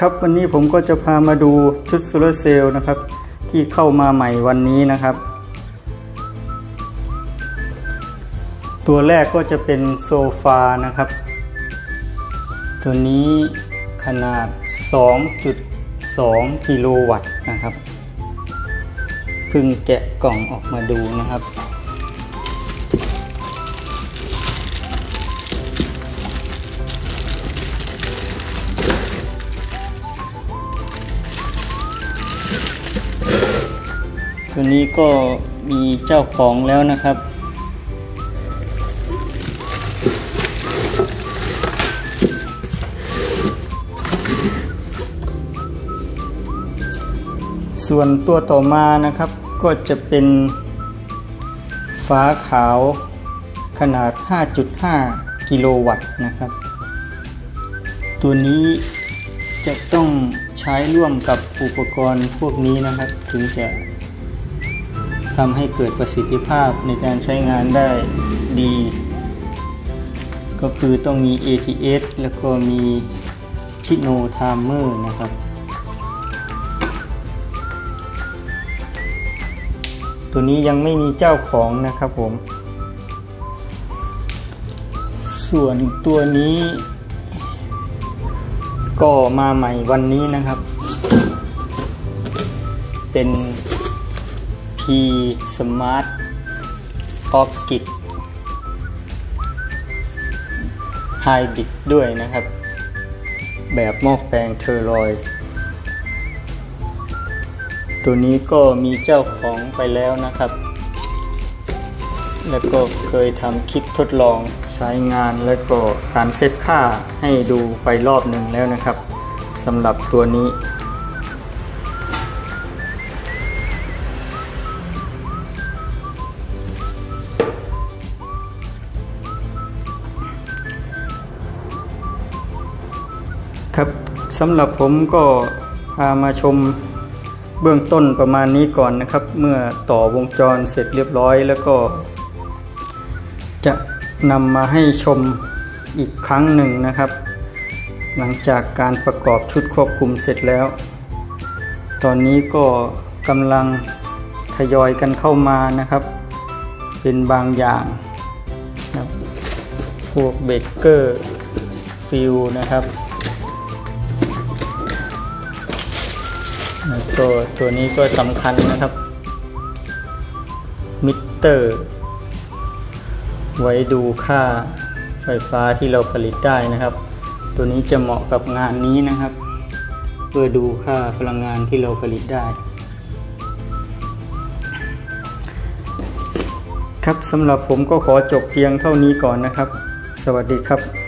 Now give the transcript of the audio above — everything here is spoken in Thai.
ครับวันนี้ผมก็จะพามาดูชุดโซลาร์เซลล์นะครับ ที่เข้ามาใหม่วันนี้นะครับ ตัวแรกก็จะเป็นโซฟานะครับ ตัวนี้ขนาด 2.2 กิโลวัตต์นะครับเพิ่งแกะกล่องออกมาดูนะครับ ตัวนี้ก็มีเจ้าของแล้วนะครับ ส่วนตัวต่อมานะครับก็จะเป็นฝาขาวขนาด 5.5 กิโลวัตต์นะครับ ตัวนี้จะต้องใช้ร่วมกับอุปกรณ์พวกนี้นะครับ ถึงจะ ทำให้เกิดประสิทธิภาพในการใช้งานได้ดี ก็คือต้องมี ATS แล้วก็มีชิโนไทม์เมอร์นะครับ ตัวนี้ยังไม่มีเจ้าของนะครับผม ส่วนตัวนี้ก็มาใหม่วันนี้นะครับ เป็น P Smart Orchid Hybrid ด้วยนะครับ แบบหม้อแปลงเทอร์ลอย ตัวนี้ก็มีเจ้าของไปแล้วนะครับ แล้วก็เคยทำคลิปทดลองใช้งานแล้วก็การเซตค่าให้ดูไปรอบหนึ่งแล้วนะครับสำหรับตัวนี้ ครับสำหรับผมก็พามาชมเบื้องต้นประมาณนี้ก่อนนะครับ เมื่อต่อวงจรเสร็จเรียบร้อยแล้วก็ จะนำมาให้ชมอีกครั้งหนึ่งนะครับ หลังจากการประกอบชุดควบคุมเสร็จแล้ว ตอนนี้ก็กำลังทยอยกันเข้ามานะครับ เป็นบางอย่างนะครับพวกเบเกอร์ฟิลนะครับ ก็ตัวนี้ก็สำคัญนะครับ มิเตอร์ ไว้ดูค่าไฟฟ้าที่เราผลิตได้นะครับ ตัวนี้จะเหมาะกับงานนี้นะครับ เพื่อดูค่าพลังงานที่เราผลิตได้ ครับสำหรับผมก็ขอจบเพียงเท่านี้ก่อนนะครับ สวัสดีครับ